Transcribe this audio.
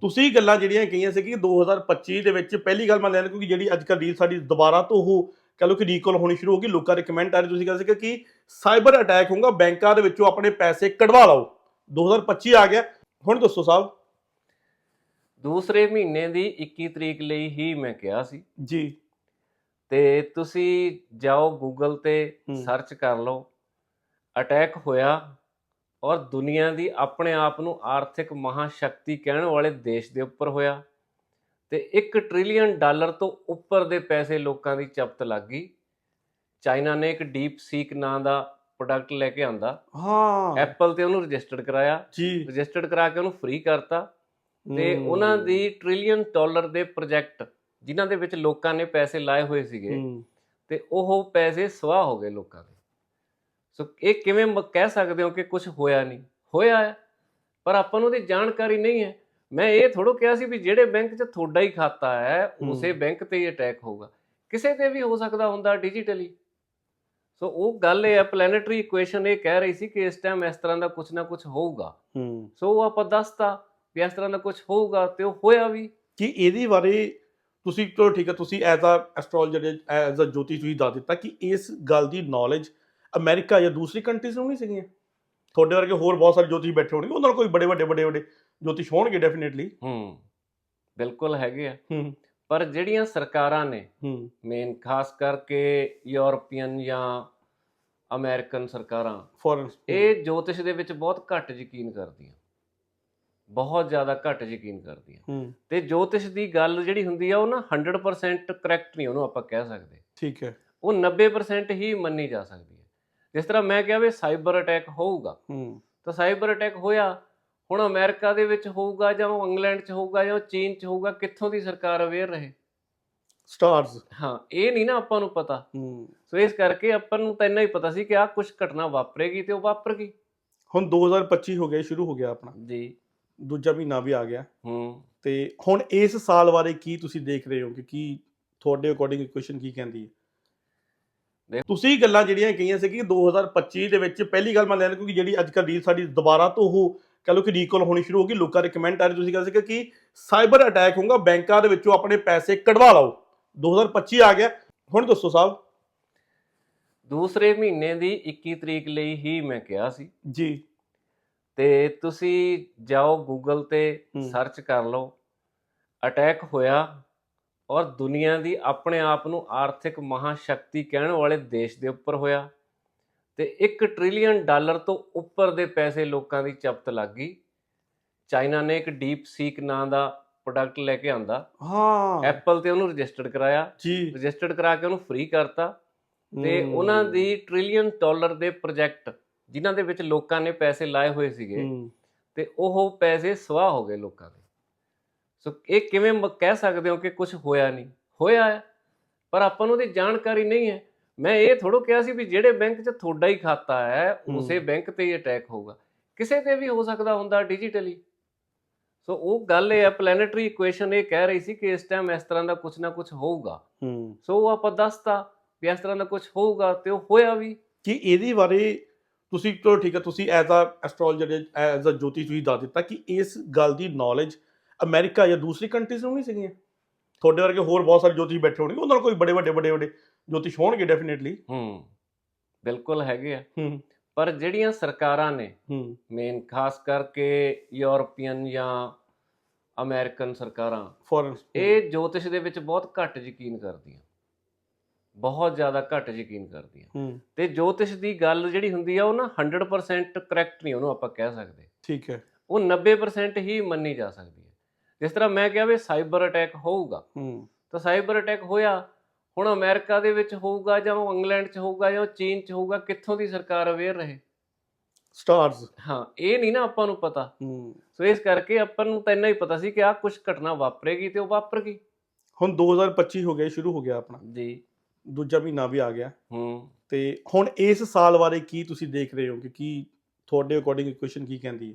ਤੁਸੀਂ ਗੱਲਾਂ ਜਿਹੜੀਆਂ ਕਹੀਆਂ ਸੀ ਕਿ 2025 ਦੇ ਵਿੱਚ ਪਹਿਲੀ ਗੱਲ ਮੈਂ ਲੈਣ ਕਿਉਂਕਿ ਜਿਹੜੀ ਅੱਜ ਕੱਲ੍ਹ ਰੀਲ ਸਾਡੀ ਦੁਬਾਰਾ ਤੋਂ ਉਹ ਕਹ ਲਓ ਕਿ ਰੀਕਾਲ ਹੋਣੀ ਸ਼ੁਰੂ ਹੋ ਗਈ ਲੋਕਾਂ ਦੇ ਕਮੈਂਟ ਆ ਰਹੇ ਤੁਸੀਂ ਕਹਿੰਦੇ ਸੀ ਕਿ ਸਾਈਬਰ ਅਟੈਕ ਹੋਊਗਾ ਬੈਂਕਾਂ ਦੇ ਵਿੱਚੋਂ ਆਪਣੇ ਪੈਸੇ ਕਢਵਾ ਲਓ। 2025 ਆ ਗਿਆ। ਹੁਣ ਦੱਸੋ ਸਾਹਿਬ। ਦੂਸਰੇ ਮਹੀਨੇ ਦੀ 21 ਤਰੀਕ ਲਈ ਹੀ ਮੈਂ ਕਿਹਾ ਸੀ। ਜੀ। ਤੇ ਤੁਸੀਂ ਜਾਓ ਗੂਗਲ ਤੇ। ਸਰਚ ਕਰ ਲਓ। ਅਟੈਕ ਹੋਇਆ। ਔਰ ਦੁਨੀਆ ਦੀ ਆਪਣੇ ਆਪ ਨੂੰ ਆਰਥਿਕ ਮਹਾਸ਼ਕਤੀ ਕਹਿਣ ਵਾਲੇ ਦੇਸ਼ ਦੇ ਉੱਪਰ ਹੋਇਆ ਤੇ 1 ਟ੍ਰਿਲੀਅਨ ਡਾਲਰ ਤੋਂ ਉੱਪਰ ਦੇ ਪੈਸੇ ਲੋਕਾਂ ਦੀ ਚਪਤ ਲੱਗ ਗਈ। ਚਾਈਨਾ ਨੇ ਇੱਕ ਡੀਪ ਸੀਕ ਨਾਂ ਦਾ ਪ੍ਰੋਡਕਟ ਲੈ ਕੇ ਆਂਦਾ। ਹਾਂ। ਐਪਲ ਤੇ ਉਹਨੂੰ ਰਜਿਸਟਰਡ ਕਰਾਇਆ। ਜੀ। ਰਜਿਸਟਰਡ ਕਰਾ ਕੇ ਉਹਨੂੰ ਫ੍ਰੀ ਕਰਤਾ ਤੇ। ਉਹਨਾਂ ਦੀ ਟ੍ਰਿਲੀਅਨ ਡਾਲਰ ਦੇ ਪ੍ਰੋਜੈਕਟ ਜਿਨ੍ਹਾਂ ਦੇ ਵਿੱਚ ਲੋਕਾਂ ਨੇ ਪੈਸੇ ਲਾਏ ਹੋਏ ਸੀਗੇ। ਤੇ ਉਹ ਪੈਸੇ ਸਵਾਹ ਹੋ ਗਏ ਲੋਕਾਂ ਦੇ। ਸੋ ਇਹ ਕਿਵੇਂ ਕਹਿ ਸਕਦੇ ਹੋ ਕਿ ਕੁਝ ਹੋਇਆ ਨਹੀਂ? ਹੋਇਆ ਹੈ ਪਰ ਆਪਾਂ ਨੂੰ ਉਹਦੀ ਜਾਣਕਾਰੀ ਨਹੀਂ ਹੈ। ਮੈਂ ਇਹ ਥੋੜੋ ਕਿਹਾ ਸੀ ਵੀ ਜਿਹੜੇ ਬੈਂਕ 'ਚ ਤੁਹਾਡਾ ਹੀ ਖਾਤਾ ਹੈ। ਉਸੇ ਬੈਂਕ ਤੇ ਹੀ ਅਟੈਕ ਹੋਊਗਾ। ਕਿਸੇ ਤੇ ਵੀ ਹੋ ਸਕਦਾ ਹੁੰਦਾ ਡਿਜੀਟਲੀ ਸੋ ਉਹ ਗੱਲ ਇਹ ਹੈ ਪਲੈਨੇਟਰੀ ਇਕੁਏਸ਼ਨ ਇਹ ਕਹਿ ਰਹੀ ਸੀ ਕਿ ਇਸ ਟਾਈਮ ਇਸ ਤਰ੍ਹਾਂ ਦਾ ਕੁਝ ਨਾ ਕੁਝ ਹੋਊਗਾ। ਹੂੰ। ਸੋ ਉਹ ਆਪਾਂ ਦੱਸਤਾ ਵੀ ਇਸ ਤਰ੍ਹਾਂ ਦਾ ਕੁਝ ਹੋਊਗਾ ਤੇ ਉਹ ਹੋਇਆ ਵੀ। ਕਿ ਇਹਦੇ ਬਾਰੇ ਤੁਸੀਂ ਚਲੋ ਠੀਕ ਹੈ ਤੁਸੀਂ as a astrologer as a ਜੋਤਿਸ਼ ਤੁਸੀਂ ਦੱਸ ਦਿੱਤਾ ਕਿ ਇਸ ਗੱਲ ਦੀ ਨੌਲੇਜ ਅਮਰੀਕਾ ਜਾਂ ਦੂਸਰੀ ਕੰਟਰੀਜ਼ ਨੂੰ ਨਹੀਂ ਸੀਗੀਆਂ। ਤੁਹਾਡੇ ਵਰਗੇ ਹੋਰ ਬਹੁਤ ਸਾਰੇ ਜੋਤਿਸ਼ ਬੈਠੇ ਹੋਣਗੇ ਉਹਨਾਂ ਨਾਲ ਕੋਈ ਬੜੇ ਵੱਡੇ ਵੱਡੇ ਵੱਡੇ ਜੋਤਿਸ਼ ਹੋਣਗੇ ਡੈਫੀਨਿਟਲੀ ਹੂੰ ਬਿਲਕੁਲ ਹੈਗੇ ਆ। ਹੂੰ। ਪਰ ਜਿਹੜੀਆਂ ਸਰਕਾਰਾਂ ਨੇ ਹੂੰ। ਮੇਨ ਖਾਸ ਕਰਕੇ ਯੂਰਪੀਅਨ ਜਾਂ ਅਮਰੀਕਨ ਸਰਕਾਰਾਂ ਫੋਰਨ ਇਹ ਜੋਤਿਸ਼ ਦੇ ਵਿੱਚ ਬਹੁਤ ਘੱਟ ਯਕੀਨ ਕਰਦੀਆਂ। ਬਹੁਤ ਜ਼ਿਆਦਾ ਘੱਟ ਯਕੀਨ ਕਰਦੀਆਂ। ਤੇ ਜੋਤਿਸ਼ ਦੀ ਗੱਲ ਜਿਹੜੀ ਹੁੰਦੀ ਆ ਉਹ ਨਾ 100% ਕਰੈਕਟ ਨਹੀਂ ਉਹਨੂੰ ਆਪਾਂ ਕਹਿ ਸਕਦੇ। ਠੀਕ ਹੈ। ਉਹ 90% ਹੀ ਮੰਨੀ ਜਾ ਸਕਦੀ। ਜਿਸ ਤਰ੍ਹਾਂ ਮੈਂ ਕਿਹਾ ਵੀ ਸਾਈਬਰ ਅਟੈਕ ਹੋਊਗਾ ਹੂੰ। ਤਾਂ ਸਾਈਬਰ ਅਟੈਕ ਹੋਇਆ ਹੁਣ ਅਮਰੀਕਾ ਦੇ ਵਿੱਚ ਹੋਊਗਾ ਜਾਂ ਉਹ ਇੰਗਲੈਂਡ 'ਚ ਹੋਊਗਾ ਜਾਂ ਉਹ ਚੀਨ 'ਚ ਹੋਊਗਾ ਕਿੱਥੋਂ ਦੀ ਸਰਕਾਰ ਅਵੇਅਰ ਰਹੇ? ਸਟਾਰਸ ਹਾਂ ਇਹ ਨਹੀਂ ਨਾ ਆਪਾਂ ਨੂੰ ਪਤਾ। ਹੂੰ। ਸੋ ਇਸ ਕਰਕੇ ਆਪਾਂ ਨੂੰ ਤਾਂ ਇੰਨਾ ਹੀ ਪਤਾ ਸੀ ਕਿ ਆਹ ਕੁਝ ਘਟਨਾ ਵਾਪਰੇਗੀ ਤੇ ਉਹ ਵਾਪਰ ਗਈ ਹੁਣ 2025 ਹੋ ਗਿਆ ਸ਼ੁਰੂ ਹੋ ਗਿਆ ਆਪਣਾ। ਜੀ। ਦੂਜਾ ਮਹੀਨਾ ਵੀ ਆ ਗਿਆ। ਹੂੰ। ਤੇ ਹੁਣ ਇਸ ਸਾਲ ਬਾਰੇ ਕੀ ਤੁਸੀਂ ਦੇਖ ਰਹੇ ਹੋ ਕਿ ਕੀ ਤੁਹਾਡੇ ਅਕੋਰਡਿੰਗ ਇਕੁਏਸ਼ਨ ਕੀ ਕਹਿੰਦੀ ਹੈ? ਤੁਸੀਂ ਗੱਲਾਂ ਜਿਹੜੀਆਂ ਕਹੀਆਂ ਸੀ ਕਿ 2025 ਦੇ ਵਿੱਚ ਪਹਿਲੀ ਗੱਲ ਮੈਂ ਲੈਣ ਕਿਉਂਕਿ ਜਿਹੜੀ ਅੱਜ ਕੱਲ੍ਹ ਰੀਲ ਸਾਡੀ ਦੁਬਾਰਾ ਤੋਂ ਉਹ ਕਹ ਲਓ ਕਿ ਰੀਕਾਲ ਹੋਣੀ ਸ਼ੁਰੂ ਹੋ ਗਈ ਲੋਕਾਂ ਦੇ ਕਮੈਂਟ ਆ ਰਹੇ ਤੁਸੀਂ ਕਹਿੰਦੇ ਸੀ ਕਿ ਸਾਈਬਰ ਅਟੈਕ ਹੋਊਗਾ ਬੈਂਕਾਂ ਦੇ ਵਿੱਚੋਂ ਆਪਣੇ ਪੈਸੇ ਕਢਵਾ ਲਓ। 2025 ਆ ਗਿਆ। ਹੁਣ ਦੱਸੋ ਸਾਹਿਬ। ਦੂਸਰੇ ਮਹੀਨੇ ਦੀ 21 ਤਰੀਕ ਲਈ ਹੀ ਮੈਂ ਕਿਹਾ ਸੀ। ਜੀ। ਤੇ ਤੁਸੀਂ ਜਾਓ ਗੂਗਲ ਤੇ। ਸਰਚ ਕਰ ਲਓ। ਅਟੈਕ ਹੋਇਆ। ਔਰ ਦੁਨੀਆ ਦੀ ਆਪਣੇ ਆਪ ਨੂੰ ਆਰਥਿਕ ਮਹਾਸ਼ਕਤੀ ਕਹਿਣ ਵਾਲੇ ਦੇਸ਼ ਦੇ ਉੱਪਰ ਹੋਇਆ ਤੇ 1 ਟ੍ਰਿਲੀਅਨ ਡਾਲਰ ਤੋਂ ਉੱਪਰ ਦੇ ਪੈਸੇ ਲੋਕਾਂ ਦੀ ਚਪਤ ਲੱਗ ਗਈ। ਚਾਈਨਾ ਨੇ ਇੱਕ ਡੀਪ ਸੀਕ ਨਾਂ ਦਾ ਪ੍ਰੋਡਕਟ ਲੈ ਕੇ ਆਂਦਾ। ਹਾਂ। ਐਪਲ ਤੇ ਉਹਨੂੰ ਰਜਿਸਟਰਡ ਕਰਾਇਆ। ਜੀ। ਰਜਿਸਟਰਡ ਕਰਾ ਕੇ ਉਹਨੂੰ ਫ੍ਰੀ ਕਰਤਾ ਤੇ। ਉਹਨਾਂ ਦੀ ਟ੍ਰਿਲੀਅਨ ਡਾਲਰ ਦੇ ਪ੍ਰੋਜੈਕਟ ਜਿਨ੍ਹਾਂ ਦੇ ਵਿੱਚ ਲੋਕਾਂ ਨੇ ਪੈਸੇ ਲਾਏ ਹੋਏ ਸੀਗੇ। ਤੇ ਉਹ ਪੈਸੇ ਸਵਾਹ ਹੋ ਗਏ ਲੋਕਾਂ ਦੇ। ਸੋ ਇਹ ਕਿਵੇਂ ਕਹਿ ਸਕਦੇ ਹੋ ਕਿ ਕੁਝ ਹੋਇਆ ਨਹੀਂ? ਹੋਇਆ ਹੈ ਪਰ ਆਪਾਂ ਨੂੰ ਉਹਦੀ ਜਾਣਕਾਰੀ ਨਹੀਂ ਹੈ। ਮੈਂ ਇਹ ਥੋੜੋ ਕਿਹਾ ਸੀ ਵੀ ਜਿਹੜੇ ਬੈਂਕ 'ਚ ਤੁਹਾਡਾ ਹੀ ਖਾਤਾ ਹੈ। ਉਸੇ ਬੈਂਕ ਤੇ ਹੀ ਅਟੈਕ ਹੋਊਗਾ। ਕਿਸੇ ਤੇ ਵੀ ਹੋ ਸਕਦਾ ਹੁੰਦਾ ਡਿਜੀਟਲੀ ਸੋ ਉਹ ਗੱਲ ਇਹ ਹੈ ਪਲੈਨੇਟਰੀ ਇਕੁਏਸ਼ਨ ਇਹ ਕਹਿ ਰਹੀ ਸੀ ਕਿ ਇਸ ਟਾਈਮ ਇਸ ਤਰ੍ਹਾਂ ਦਾ ਕੁਝ ਨਾ ਕੁਝ ਹੋਊਗਾ। ਹੂੰ। ਸੋ ਉਹ ਆਪਾਂ ਦੱਸਤਾ ਵੀ ਇਸ ਤਰ੍ਹਾਂ ਦਾ ਕੁਝ ਹੋਊਗਾ ਤੇ ਉਹ ਹੋਇਆ ਵੀ। ਕਿ ਇਹਦੇ ਬਾਰੇ ਤੁਸੀਂ ਚਲੋ ਠੀਕ ਹੈ ਤੁਸੀਂ as a astrologer as a ਜੋਤਿਸ਼ ਤੁਸੀਂ ਦੱਸ ਦਿੱਤਾ ਕਿ ਇਸ ਗੱਲ ਦੀ ਨੌਲੇਜ ਅਮਰੀਕਾ ਜਾਂ ਦੂਸਰੀ ਕੰਟਰੀਜ਼ ਨੂੰ ਨਹੀਂ ਸੀਗੀਆਂ। ਤੁਹਾਡੇ ਵਰਗੇ ਹੋਰ ਬਹੁਤ ਸਾਰੇ ਜੋਤਿਸ਼ ਬੈਠੇ ਹੋਣਗੇ ਉਹਨਾਂ ਨਾਲ ਕੋਈ ਬੜੇ ਵੱਡੇ ਵੱਡੇ ਵੱਡੇ ਜੋਤਿਸ਼ ਹੋਣਗੇ ਡੈਫੀਨਿਟਲੀ ਹੂੰ ਬਿਲਕੁਲ ਹੈਗੇ ਆ। ਹੂੰ। ਪਰ ਜਿਹੜੀਆਂ ਸਰਕਾਰਾਂ ਨੇ ਹੂੰ। ਮੇਨ ਖਾਸ ਕਰਕੇ ਯੂਰਪੀਅਨ ਜਾਂ ਅਮਰੀਕਨ ਸਰਕਾਰਾਂ ਫੋਰਨ ਇਹ ਜੋਤਿਸ਼ ਦੇ ਵਿੱਚ ਬਹੁਤ ਘੱਟ ਯਕੀਨ ਕਰਦੀਆਂ। ਬਹੁਤ ਜ਼ਿਆਦਾ ਘੱਟ ਯਕੀਨ ਕਰਦੀਆਂ। ਤੇ ਜੋਤਿਸ਼ ਦੀ ਗੱਲ ਜਿਹੜੀ ਹੁੰਦੀ ਆ ਉਹ ਨਾ 100% ਕਰੈਕਟ ਨਹੀਂ ਉਹਨੂੰ ਆਪਾਂ ਕਹਿ ਸਕਦੇ। ਠੀਕ ਹੈ। ਉਹ 90% ਹੀ ਮੰਨੀ ਜਾ ਸਕਦੀ ਹੈ ਜਿਸ ਤਰ੍ਹਾਂ ਮੈਂ ਕਿਹਾ ਵੀ ਸਾਈਬਰ ਅਟੈਕ ਹੋਊਗਾ। ਹੂੰ। ਤਾਂ ਸਾਈਬਰ ਅਟੈਕ ਹੋਇਆ ਹੁਣ ਅਮਰੀਕਾ ਦੇ ਵਿੱਚ ਹੋਊਗਾ ਜਾਂ ਉਹ ਇੰਗਲੈਂਡ 'ਚ ਹੋਊਗਾ ਜਾਂ ਉਹ ਚੀਨ 'ਚ ਹੋਊਗਾ ਕਿੱਥੋਂ ਦੀ ਸਰਕਾਰ ਅਵੇਅਰ ਰਹੇ? ਸਟਾਰਸ ਹਾਂ ਇਹ ਨਹੀਂ ਨਾ ਆਪਾਂ ਨੂੰ ਪਤਾ। ਹੂੰ। ਸੋ ਇਸ ਕਰਕੇ ਆਪਾਂ ਨੂੰ ਤਾਂ ਇੰਨਾ ਹੀ ਪਤਾ ਸੀ ਕਿ ਆਹ ਕੁਝ ਘਟਨਾ ਵਾਪਰੇਗੀ ਤੇ ਉਹ ਵਾਪਰ ਗਈ। ਹੁਣ 2025 ਹੋ ਗਿਆ ਸ਼ੁਰੂ ਹੋ ਗਿਆ ਆਪਣਾ। ਜੀ। ਦੂਜਾ ਮਹੀਨਾ ਵੀ ਆ ਗਿਆ। ਹੂੰ। ਤੇ ਹੁਣ ਇਸ ਸਾਲ ਬਾਰੇ ਕੀ ਤੁਸੀਂ ਦੇਖ ਰਹੇ ਹੋ ਕਿ ਕੀ ਤੁਹਾਡੇ ਅਕੋਰਡਿੰਗ ਇਕੁਏਸ਼ਨ ਕੀ ਕਹਿੰਦੀ ਹੈ?